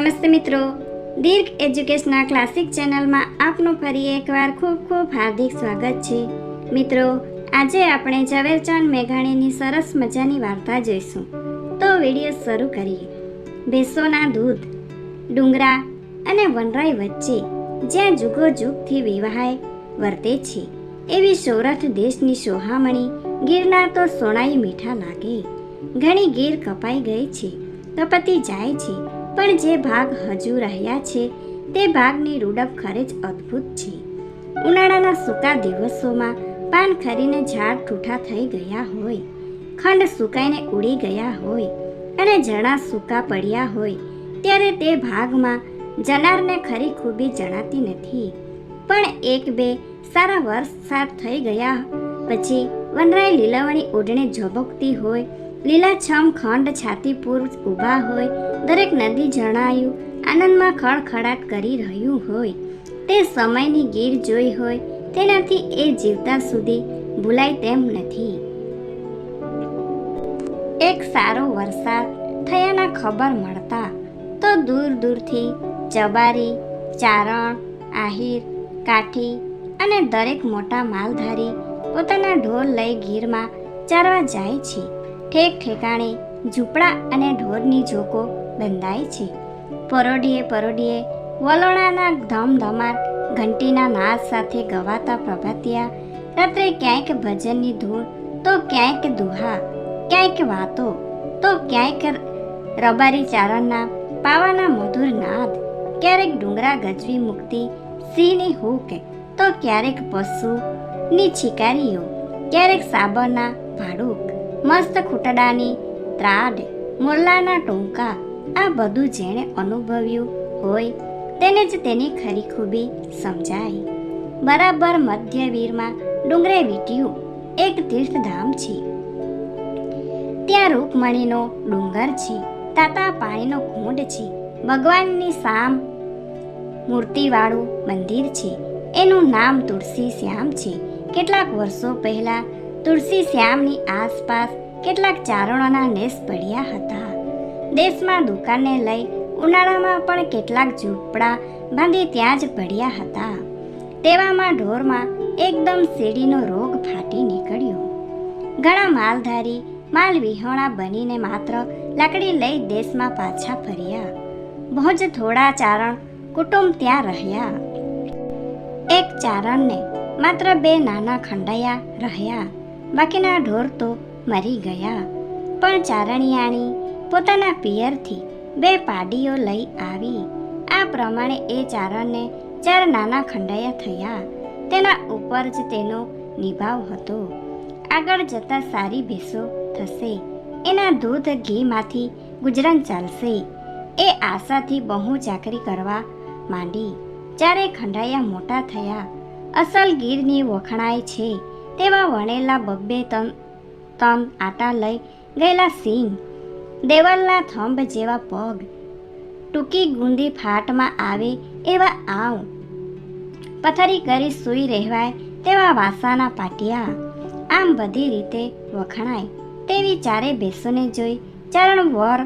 નમસ્તે મિત્રો. દીર્ઘ educational classic ચેનલમાં આપનું ફરી એકવાર ખૂબ ખૂબ હાર્દિક સ્વાગત છે. મિત્રો, આજે આપણે ઝવેરચંદ મેઘાણીની સરસ મજાની વાર્તા જોઈશું. તો વીડિયો શરૂ કરીએ. ભેંસોના દૂધ, ડુંગરા અને વનરાય વચ્ચે જ્યાં જુગો જુગથી વિવાહાય વર્તે છે, એવી સૌરથ દેશની સોહામણી ગીરના તો સોનાઈ મીઠા લાગે ઘણી ગીર કપાઈ ગઈ છે કપતી જાય છે પણ જે ભાગ હજુ રહ્યા છે, તે ભાગની રૂડપ ખરે જ અદ્ભુત છે. ઉનાળાના સૂકા દિવસોમાં પાન ખરીને ઝાડ ઠૂઠા થઈ ગયા હોય, ખંડ સુકાઈને ઉડી ગયા હોય અને જણા સૂકા પડ્યા હોય, ત્યારે તે ભાગમાં જનારને ખરી ખૂબી જણાતી નથી. પણ એક બે સારા વર્ષ સાત થઈ ગયા પછી વનરાય લીલાવણી ઓઢણે ઝબકતી હોય લીલાછમ ખંડ છાતીપુર ઊભા હોય, દરેક નદી જણાયું, આનંદમાં ખડખડાટ કરી રહ્યું હોય. તે સમયની ગીર જોઈ હોય, તેનાથી એ જીવતા સુધી ભૂલાય તેમ નથી. એક સારો વરસાદ થયાના ખબર મળતા, તો દૂર દૂરથી ચબારી ચારણ, આહિર, કાઠી અને દરેક મોટા માલધારી પોતાના ઢોલ લઈ ગીરમાં ચારવા જાય છે. ઠેક ઠેકાણે ઝૂંપડા અને ઢોરની ઝોકો બંધાય છે. પરોઢીએ પરોઢીએ વલોણાના ધમધમાટ, ઘંટીના નાદ સાથે ગવાતા પ્રભાતિયા, રાત્રે ક્યાંક ભજનની ધૂળ તો ક્યાંક દુહા, ક્યાંક વાતો તો ક્યાંક રબારી ચારણના પાવાના મધુર નાદ, ક્યારેક ડુંગરા ગજવી મુક્તિ સિંહની હૂક, તો ક્યારેક પશુની છીકારીઓ ક્યારેક સાબરના ભાડુક. મસ્ત ખૂટડાની ત્રાડ, મોરલાના ટૂંકા, આ બધું જેણે અનુભવ્યું હોય તેને જ તેની ખરી ખૂબી સમજાય. બરાબર મધ્યવીરમાં ડુંગરે વીટ્યું એક તીર્થધામ છે. ત્યાં રૂકમણીનો ડુંગર છે, તાતા પાણીનો કુંડ છે, ભગવાનની સામ મૂર્તિવાળું મંદિર છે. એનું નામ તુલસી શ્યામ છે. કેટલાક વર્ષો પહેલા તુલસી શ્યામની આસપાસ કેટલાક ચારણોના નેસ પડ્યા હતા. દેશમાં દુકાને લઈ ઉનાળામાં પણ કેટલાક ઝૂંપડા બાંધી ત્યાં જ પડ્યા હતા. તેવામાં ઢોરમાં એકદમ શેરડીનો રોગ ફાટી નીકળ્યો. ઘણા માલધારી માલ વિહોણા બનીને માત્ર લાકડી લઈ દેશમાં પાછા ફર્યા. ભોજ થોડા ચારણ કુટુંબ ત્યાં રહ્યા. એક ચારણને માત્ર બે નાના ખંડાયા રહ્યા. બાકીના ઢોર તો મરી ગયા. પણ ચારણિયાણી પોતાના પિયરથી બે પાડીઓ લઈ આવી. આ પ્રમાણે એ ચારણને ચાર નાના ખંડાયા થયા. તેના ઉપર જ તેનો નિભાવ હતો. આગળ જતા સારી ભેંસો થશે. એના દૂધ ઘીમાંથી ગુજરાન ચાલશે. એ આશાથી બહુ ચાકરી કરવા માંડી. ચારે ખંડાયા મોટા થયા. અસલ ગીરની વખણાય છે. તેવા વણેલા બબ્બે તન તમ આટા લઈ ગયેલા સિંહ દેવલના થંભ જેવા પગ ટૂંકી ગુંદી ફાટમાં આવે એવા આવ. પથરી કરી સૂઈ રહેવાય તેવા વાસાના પાટિયા આમ બધી રીતે વખણાય તેવી ચારે બેસોને જોઈ ચારણ વર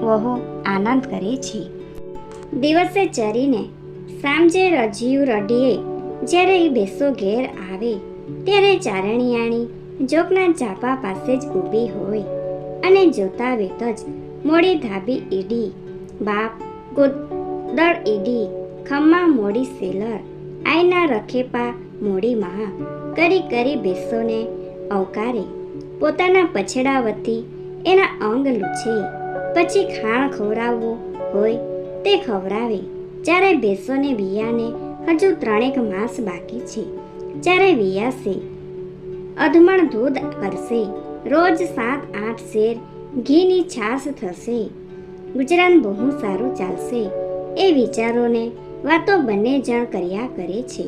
વહુ આનંદ કરે છે. દિવસે ચરીને સાંજે રજીવ રડીએ જ્યારે એ બેસો ઘેર આવે ત્યારે ચારણિયાણી જોગના ચાપા પાસે જ ઊભી હોય અને જોતા વેત જ મોડી ધાબી ઈડી, બાપ, ગોદળ ઈડી, ખમ્મા મોડી સેલર, આઈના રખેપા મોડી મા કરી કરી બેસોને અવકારે પોતાના પછેડા વતી એના અંગ લૂછે. પછી ખાણ ખવડાવવું હોય તે ખવડાવે. જ્યારે બેસોને વિયાને હજુ ત્રણેક માસ બાકી છે. જ્યારે વિયાશે અધમણ દૂધ કરશે રોજ સાત આઠ શેર, ઘીની છાશ થશે. ગુજરાન બહુ સારું ચાલશે. એ વિચારોને વાતો બંને જણ કર્યા કરે છે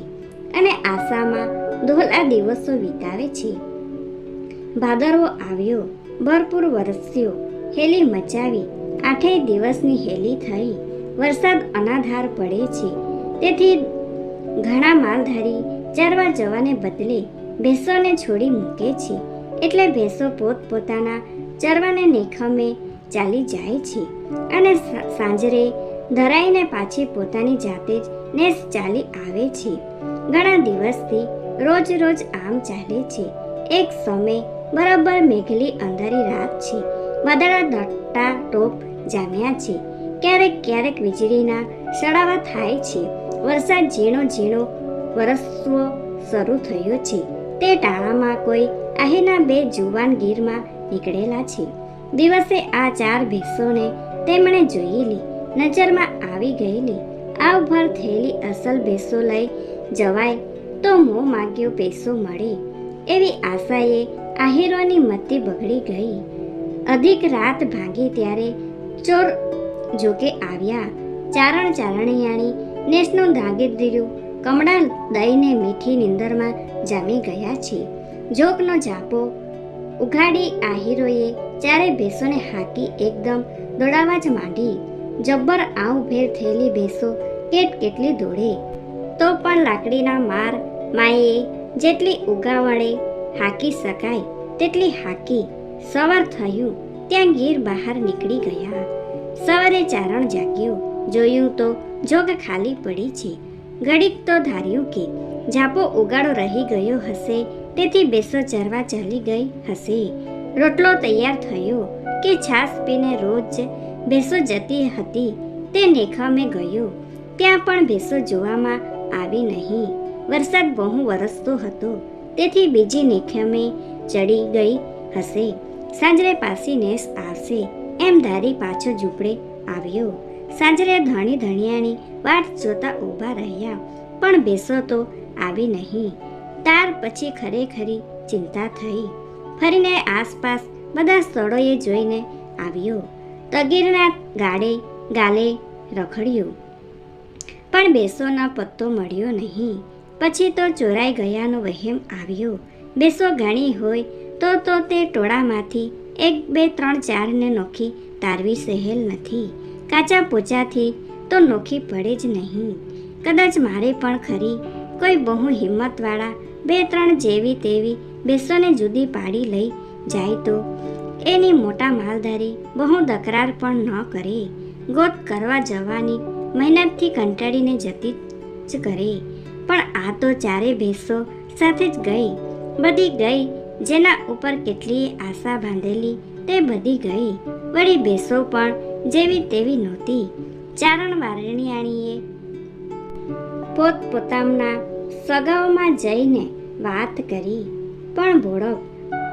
અને આશામાં ધોલા દિવસો વિતાવે છે. ભાદરવો આવ્યો, ભરપૂર વરસ્યો, હેલી મચાવી, આઠેય દિવસની હેલી થઈ. વરસાદ અનાધાર પડે છે. તેથી ઘણા માલધારી ચારવા જવાને બદલે ભેંસોને છોડી મૂકે છે. એટલે ભેંસો પોતપોતાના ચરવાને નેખમે ચાલી જાય છે અને સાંજરે ધરાઈને પાછી પોતાની જાતે જ નેસ ચાલી આવે છે. ઘણા દિવસથી રોજ રોજ આમ ચાલે છે. એક સમય બરાબર મેઘલી અંધારી રાત છે. વાદળા દટ્ટા ટોપ જામ્યા છે. ક્યારેક ક્યારેક વીજળીના સડાવા થાય છે. વરસાદ ઝીણો ઝીણો વરસવો શરૂ થયો છે. તે ટાણામાં કોઈ અહીંના બે જુવાન ગીરમાં નીકળેલા છે. દિવસે આ ચાર ભેંસોને તેમણે જોયેલી, નજરમાં આવી ગયેલી આવભર થયેલી અસલ ભેંસો લઈ જવાય તો મો માગ્યો પૈસો મળે. એવી આશાએ આહીરોની મતી બગડી ગઈ. અધિક રાત ભાંગી ત્યારે ચોર જોકે આવ્યા. ચારણ ચારણિયાણી નેસનું દાગીદ્રીયું કમળા દઈને મીઠી નિંદરમાં જામી ગયા છે. જોગનો જાપો ઉઘાડી આહીરોએ ચારે ભેંસોને હાકી એકદમ દોડાવા જ માંડી. જબ્બર આવ ભેર થયેલી ભેંસો કેટ કેટલી દોડે. તો પણ લાકડીના માર માએ જેટલી ઉગાવળે હાકી શકાય તેટલી હાકી. સવાર થયું ત્યાં ગીર બહાર નીકળી ગયા. સવારે ચારણ જાગ્યું. જોયું તો જોગ ખાલી પડી છે. ઘડીક તો ધાર્યું કે જાપો ઉગાડો રહી ગયો હશે, તેથી બેસો ચરવા ચાલી ગઈ હશે. રોટલો તૈયાર થયો કે છાશ પીને રોજ ભેંસો જતી હતી, તે નેખામે ગયો. ત્યાં પણ ભેંસો જોવામાં આવી નહીં. વરસાદ બહુ વરસતો હતો, તેથી બીજી નેખામે ચડી ગઈ હશે. સાંજરે પાસી નેસ આવશે એમ ધારી પાછો ઝૂંપડે આવ્યો. સાંજરે ધણી ધણિયાની વાટ જોતા ઊભા રહ્યા, પણ બેસો તો આવી નહીં. તાર પછી ખરેખરી ચિંતા થઈ. ફરીને આસપાસ બધા સ્થળોએ જોઈને આવ્યો. તગીરના ગાડે ગાલે રખડ્યો. પણ બેસોના પત્તો મળ્યો નહીં. પછી તો ચોરાઈ ગયાનો વહેમ આવ્યો. બેસો ઘણી હોય તો તો તે ટોળામાંથી એક, બે, ત્રણ, ચારને નોખી તારવી સહેલ નથી. કાચા પોચાથી તો નોખી પડે જ નહીં. કદાચ મારે પણ ખરી કોઈ બહુ હિંમતવાળા બે ત્રણ જેવી તેવી બેસોને જુદી પાડી લઈ જાય તો? એની મોટા માલધારી બહુ દકરાર પણ ન કરે. ગોત કરવા જવાની મહેનતથી કંટાળીને જતી જ કરે. પણ આ તો ચારે ભેંસો સાથે જ ગઈ. બધી ગઈ જેના ઉપર કેટલીય આશા બાંધેલી તે બધી ગઈ. વળી ભેંસો પણ જેવી તેવી નહોતી. ચારણ વારણિયાણીએ પોતપોતાના સગાઓમાં જઈને વાત કરી. પણ ભોળક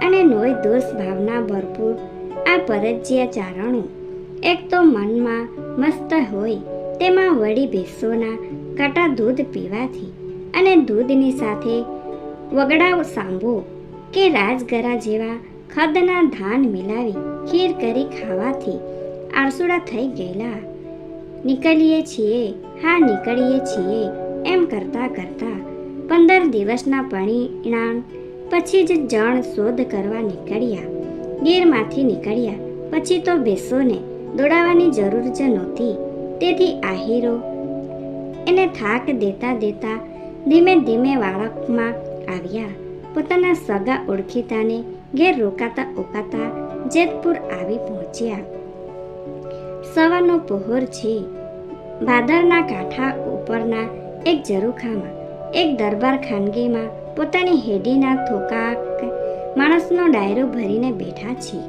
અને નોય દોષ ભાવના ભરપૂર આ પરજ્યા ચારણો. એક તો મનમાં મસ્ત હોય, તેમાં વળી ભેંસોના કાટા દૂધ પીવાથી અને દૂધની સાથે વગડાવ સાંભો કે રાજગરા જેવા ખદના ધાન મિલાવી ખીર કરી ખાવાથી આળસુડા થઈ ગયેલા. નીકળીએ છીએ, હા નીકળીએ છીએ, એમ કરતા કરતા પંદર દિવસના પરિણામ પછી જ જણ શોધ કરવા નીકળ્યા. ગીરમાંથી નીકળ્યા, પછી તો બેસોને દોડાવવાની જરૂર જ નહોતી. તેથી આહીરો એને થાક દેતા દેતા ધીમે ધીમે વાળકમાં આવ્યા. પોતાના સગા ઓળખીતાને ઘેર રોકાતા ઓકાતા જેતપુર આવી પહોંચ્યા. સવારનો પહોર છે. ભાદરના કાંઠા ઉપરના એક ઝરૂખામાં, એક દરબાર ખાનગીમાં પોતાની હેડીના થોકાક માણસનો ડાયરો ભરીને બેઠા છે.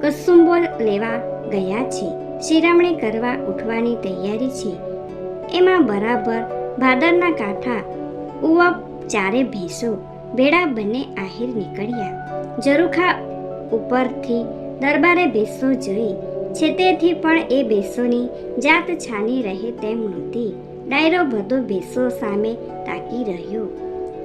કસુંબો લેવા ગયા છે. શિરામણી કરવા ઉઠવાની તૈયારી છે. એમાં બરાબર ભાદરના કાંઠા ઉવા ચારે ભેંસો ભેડા બંને આહિર નીકળ્યા. ઝરૂખા ઉપરથી દરબારે ભેંસો જોઈ. છેતેથી પણ એ ભેંસોની જાત છાની રહે તેમ નહોતી. ડાયરો બધો ભેંસો સામે તાકી રહ્યો.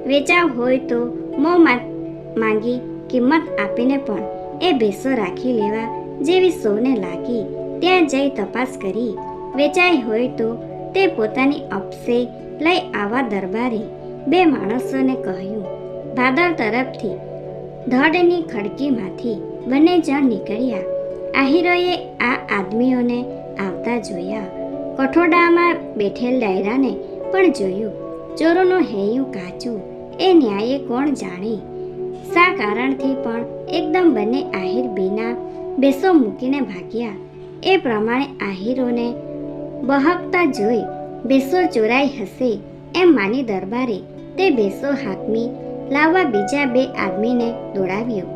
વેચાવ હોય તો મો માંગી કિંમત આપીને પણ એ ભેંસો રાખી લેવા જેવી સૌને લાગી. ત્યાં જઈ તપાસ કરી. વેચાઈ હોય તો તે પોતાની અપસે લઈ આવા દરબારે બે માણસોને કહ્યું, ભાદર તરફથી ધડની ખડકીમાંથી બંને જણ નીકળ્યા, આહિરોએ આ આદમીઓને આવતા જોયા. કઠોડામાં બેઠેલ ડાયરાને પણ જોયું. ચોરોનું હૈયું કાચું. એ ન્યાયે કોણ જાણે? શા કારણથી પણ એકદમ બંને આહિર બીના બેસો મૂકીને ભાગ્યા. એ પ્રમાણે આહિરોને બહકતા જોઈ બેસો ચોરાઈ હશે એમ માની દરબારે તે બેસો હાકમી લાવવા બીજા બે આદમીને દોડાવ્યો.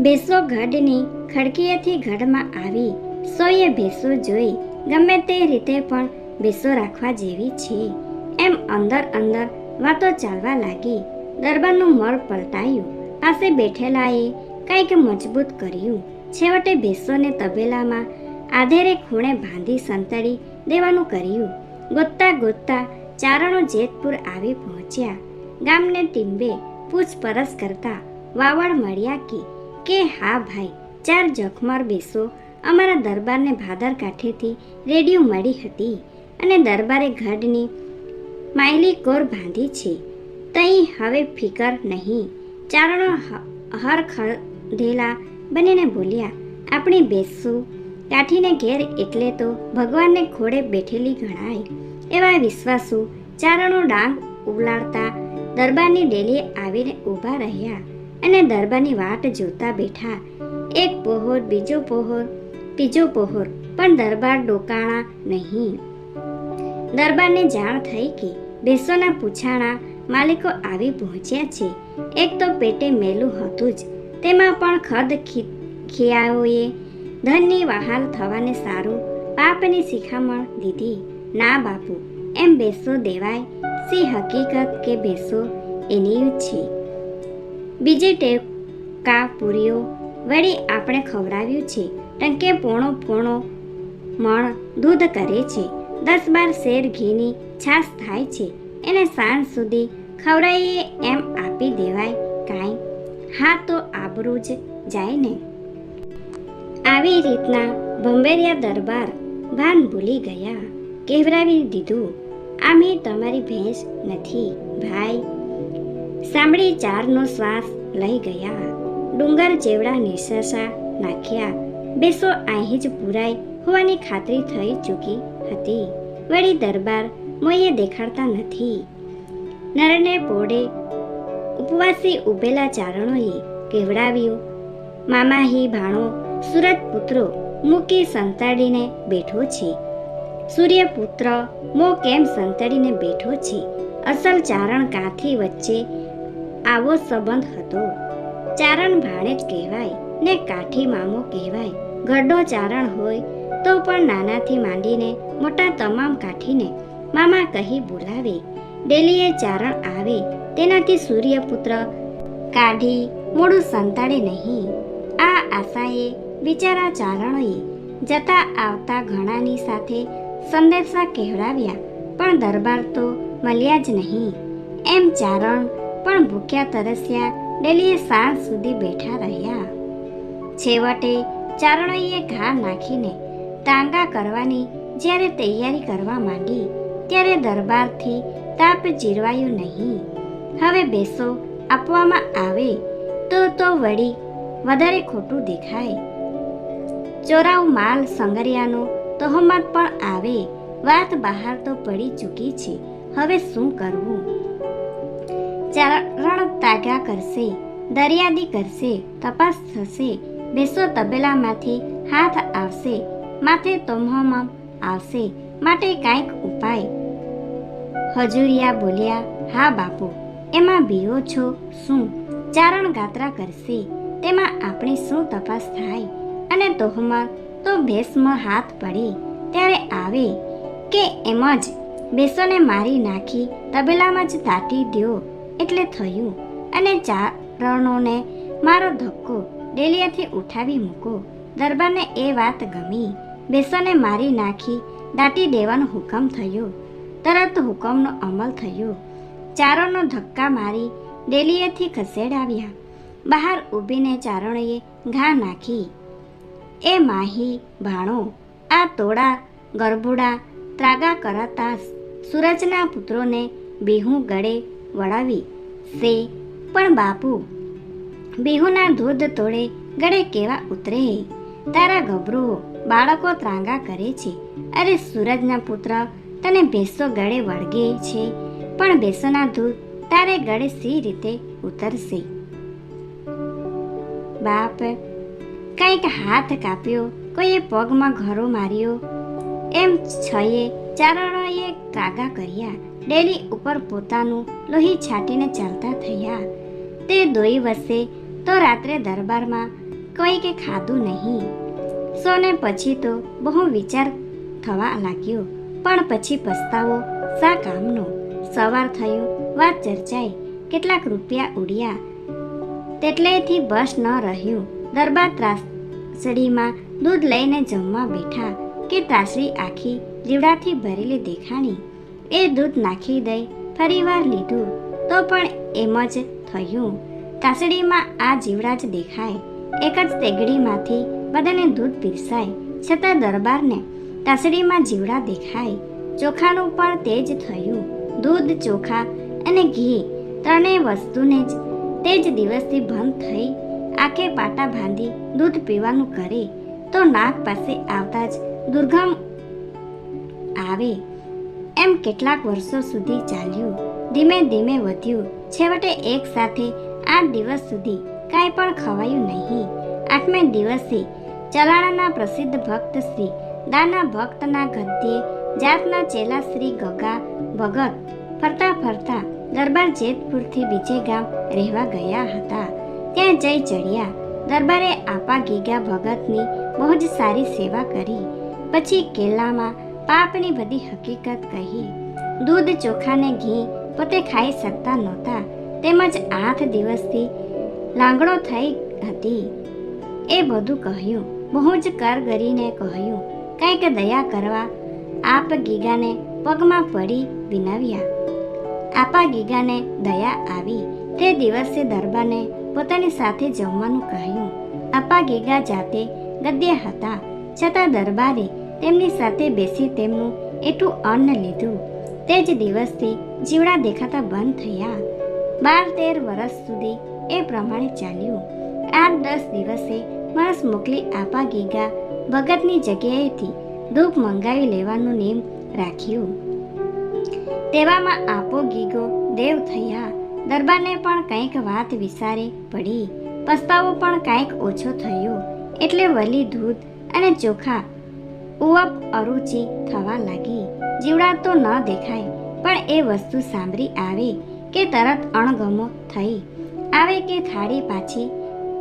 બેસો ગઢની ખડકીએથી ગઢમાં આવી. સોયે ભેસો જોઈ, ગમે તે રીતે પણ ભેંસો રાખવા જેવી છે. એમ અંદર અંદર વાતો ચાલવા લાગી. દરબારનું મળ પલટાયું. પાસે બેઠેલાએ કંઈક મજબૂત કર્યું. છેવટે ભેંસોને તબેલામાં આધેરે ખૂણે બાંધી સંતાડી દેવાનું કર્યું. ગોતતા ગોતતા ચારણો જેતપુર આવી પહોંચ્યા. ગામને ટીંબે પૂછપરછ કરતા વાવડ મળ્યા કે કે હા ભાઈ, ચાર જખમર બેસો. અમારા દરબારને ભાદર કાંઠેથી રેડિયો મળી હતી અને દરબારે ગઢની માયલી કોર બાંધી છે. તઈ હવે ફિકર નહીં. ચારણો હર ખધેલા બનીને બોલ્યા, આપણે બેસું કાઠીને ઘેર એટલે તો ભગવાનને ખોડે બેઠેલી ગણાય. એવા વિશ્વાસુ ચારણો ડાંગ ઉલાળતા દરબારની ડેલી આવીને ઊભા રહ્યા. અને દરબારની વાટ જોતા બેઠા. એક પહોર, બીજો પહોર, ત્રીજો પહોર, પણ દરબાર ડોકાણા નહીં. દરબારને જાણ થઈ કે બેસોના પૂછાણા માલિકો આવી પહોંચ્યા છે. એક તો પેટે મેલું હતું જ. તેમાં પણ ખદ ખિયાઓએ ધનની વહાલ થવાને સારું પાપની શિખામણ દીધી. ના બાપુ, એમ બેસો દેવાય. સી હકીકત કે બેસો એની જ છે? બીજી ટેકા પૂરીઓ, વળી આપણે ખવડાવ્યું છે. ટંકે પોણો પોણો મણ દૂધ કરે છે. દસ બાર શેર ઘીની છાશ થાય છે. એને સાંજ સુધી ખવડાવીએ એમ આપી દેવાય કાંઈ. હા તો આબરૂ જ જાય ને. આવી રીતના ભંભેરિયા દરબાર ભાન ભૂલી ગયા. કહેવરાવી દીધું, આમે તમારી ભેંસ નથી, ભાઈ. સાંભળી ચારનો શ્વાસ લઈ ગયા. ડુંગર જેવડા નિશાસા નાખ્યા. બેસો, અહીં જ પુરાય હોવાની ખાતરી થઈ ચૂકી હતી. વળી દરબાર મોયે દેખાડતા નથી. નરને પોડે ઉપવાસી ઉભેલા ચારણોએ કેવડાવ્યું, મામાહી ભાણો, સુરત પુત્રો, મૂકી સંતાડીને બેઠો છે. સૂર્યપુત્ર, મો કેમ સંતાડીને બેઠો છે? અસલ ચારણ કાંથી વચ્ચે આવો સંબંધ હતો. ચારણ ભાણે જ કહેવાય ને કાઠી મામો કહેવાય. ગઢો ચારણ હોય તો પણ નાનાથી માંડીને મોટા તમામ કાઠીને મામા કહી બોલાવે. ડેલીએ ચારણ આવે તેનાથી સૂર્યપુત્ર કાઢી મોડું સંતાડે નહીં. આ આશાએ બિચારા ચારણોએ જતા આવતા ઘણાની સાથે સંદેશા કહેવડાવ્યા, પણ દરબાર તો મળ્યા જ નહીં. એમ ચારણ પણ ભૂખ્યા તરસ્યા ડેલીએ સાંજ સુધી બેઠા રહ્યા. છેવટે ચારણોઈએ ઘા નાખીને તાંગા કરવાની જ્યારે તૈયારી કરવા માંડી, ત્યારે દરબારથી તાપ જીરવાયું નહીં. હવે બેસો, આપવામાં આવે તો તો વળી વધારે ખોટું દેખાય. ચોરાવ માલ સંગરિયાનો તહોમત પણ આવે, વાત બહાર તો પડી ચૂકી છે, હવે શું કરવું? ચારણ તાગા કરશે, દરિયાદી કરશે, તપાસ થશે, બેસો તબેલામાંથી હાથ આવશે, માથે તોમહમમ આવશે, માટે કાંઈક ઉપાય. હજુરિયા બોલ્યા, હા બાપુ, એમાં બીઓ છો, શું? ચારણ ગાત્રા કરશે, તેમાં આપણી શું તપાસ થાય? અને તોહમત તો ભેસમાં હાથ પડે, ત્યારે આવે. કે એમ જ, બેસોને મારી નાખી, તબેલામાં જ દાટી દ્યો. એટલે થયું. અને ચારણોને મારો ધક્કો ડેલિયાથી ઉઠાવી મૂકો. દરબારને એ વાત ગમી. બેસોને મારી નાખી, દાટી દેવાનો હુકમ થયો. તરત હુકમનો અમલ થયો. ચારોનો ધક્કા મારી ડેલીએથી ખસેડાવ્યા. બહાર ઊભીને ચારણોએ ઘા નાખી. એ માહી, ભાણો, આ તોડા, ગરબુડા, ત્રાગા કરાતા સૂરજના પુત્રોને બિહુ ગળે વળાવી. સે, પણ બાપુ, બિહુના દૂધ તોડે ગળે કેવા ઉતરે? તારા ગભરુઓ બાળકો ત્રાંગા કરે છે. અરે સૂરજના પુત્ર, તને ભેંસો ગળે વળગે છે. પણ ભેંસોના દૂધ તારે ગળે સી રીતે ઉતરશે? બાપ, કંઈક હાથ કાપ્યો, કોઈએ પગમાં ઘરો માર્યો. એમ છયે ચારણોએ કાગા કર્યા. ડેલી ઉપર પોતાનું લોહી છાંટીને ચાલતા થયા. તે દોઈ વસે તો રાત્રે દરબારમાં કોઈ કે ખાધું નહીં. સોને પછી તો બહુ વિચાર થવા લાગ્યો, પણ પછી પસ્તાવો શા કામનો? સવાર થયું, વાત ચર્ચાઈ, કેટલાક રૂપિયા ઉડ્યા. તેટલેથી બસ ન રહ્યું. દરબાર ત્રાસડીમાં દૂધ લઈને જમવા બેઠા કે ત્રાસડી આખી જીવડાથી ભરેલી દેખાણી. એ દૂધ નાખી દઈ ફરીવાર લીધું, તો પણ એમ જ થયું. તાસડીમાં આ જીવડા જ દેખાય. એક જ તેગડીમાંથી બધાને દૂધ પીરસાય, છતાં દરબારને તાસડીમાં જીવડા દેખાય. ચોખાનું પણ તે જ થયું. દૂધ, ચોખા અને ઘી ત્રણેય વસ્તુને જ તે જ દિવસથી બંધ થઈ આંખે પાટા બાંધી દૂધ પીવાનું કરે, તો નાક પાસે આવતા જ દુર્ગમ આવે. એમ કેટલાક વર્ષો સુધી ચાલ્યું. ધીમે ધીમે વધ્યું. છેવટે એક સાથે આઠ દિવસ સુધી કાંઈ પણ ખવાયું નહીં. આઠમે દિવસે ચલાણાના પ્રસિદ્ધ ભક્ત શ્રી દાના ભક્તના ગદ્યે જાતના ચેલા શ્રી ગગા ભગત ફરતા ફરતા દરબાર જેતપુરથી બીજે ગામ રહેવા ગયા હતા. ત્યાં જઈ ચડ્યા. દરબારે આપા ગીગા ભગતની બહુ જ સારી સેવા કરી. પછી કેલામાં પાપની બધી હકીકત કહી, દૂધ ચોખાને ઘી પોતે ખાઈ શકતા નહોતા. તેમજ આઠ દિવસથી લાંગડો થઈ હતી. એ બધું કહ્યું, બહુ જ કરગરીને કહ્યું, કંઈક દયા કરવા. આપ ગીગાને પગમાં પડી વિનવ્યા. આપા ગીગાને દયા આવી. તે દિવસે દરબારને પોતાની સાથે જમવાનું કહ્યું. આપા ગીગા જાતે ગદ્ય હતા. છતાં દરબારે તેમની સાથે બેસી તેમનું એટલું અન્ન લીધું. તે જ દિવસથી જીવડા દેખાતા બંધ થયા. બાર તેર વર્ષ સુધી એ પ્રમાણે ચાલ્યું. આઠ દસ દિવસે માણસ મોકલી આપા ગીગા ભગતની જગ્યાએથી ધૂપ મંગાવી લેવાનું નેમ રાખ્યું. તેવામાં આપો ગીગો દેવ થયા. દરબારને પણ કંઈક વાત વિસારે પડી. પસ્તાવો પણ કંઈક ઓછો થયો. એટલે વલી દૂધ અને ચોખા ઉવપ અરુચિ થવા લાગી. જીવડા તો ન દેખાય, પણ એ વસ્તુ સાંભળી આવે કે તરત અણગમો થઈ. આવે કે થાળી પાછી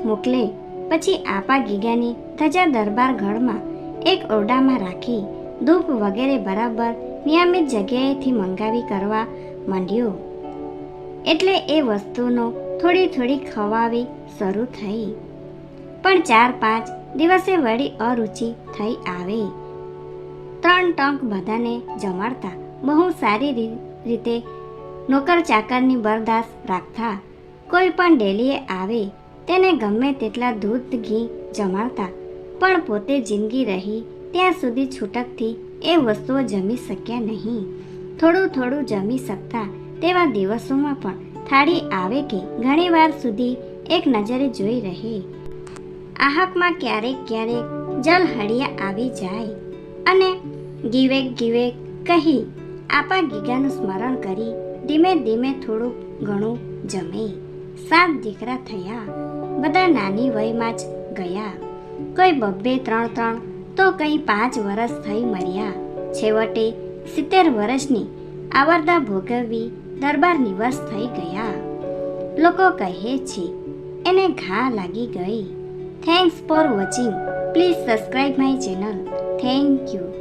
મોકલે, પછી આપા ગીગાની ધજા દરબાર ગઢમાં એક ઓરડામાં રાખી, ધૂપ વગેરે બરાબર નિયમિત જગ્યાએથી મંગાવી કરવા માંડ્યો. એટલે એ વસ્તુનો થોડી થોડી ખવાવી શરૂ થઈ. પણ ચાર પાંચ દિવસે વળી અરુચિ થઈ આવે. ત્રણ ટંક બધાને જમાડતા. બહુ સારી રીતે નોકર ચાકરની બરદાસ્ત રાખતા. કોઈ પણ ડેલીએ આવે, તેને ગમે તેટલા દૂધ ઘી જમાડતા. પણ પોતે જિંદગી રહી, ત્યાં સુધી છૂટકથી એ વસ્તુઓ જમી શક્યા નહીં. થોડું થોડું જમી શકતા, તેવા દિવસોમાં પણ થાળી આવે કે ઘણીવાર સુધી એક નજરે જોઈ રહે. આહકમાં ક્યારેક ક્યારેક જલ હળિયા આવી જાય. અને ગીવેક ગીવેક કહી આપા ગીગાનું સ્મરણ કરી ધીમે ધીમે થોડું ઘણું જમે. સાત દીકરા થયા. બધા નાની વયમાં જ ગયા. કોઈ બબ્બે ત્રણ ત્રણ તો કંઈ પાંચ વર્ષ થઈ મર્યા. છેવટે સિત્તેર વર્ષની આવરદા ભોગવવી દરબાર નિવાસ થઈ ગયા. લોકો કહે છે, એને ઘા લાગી ગઈ. Thanks for watching please subscribe my channel Thank you.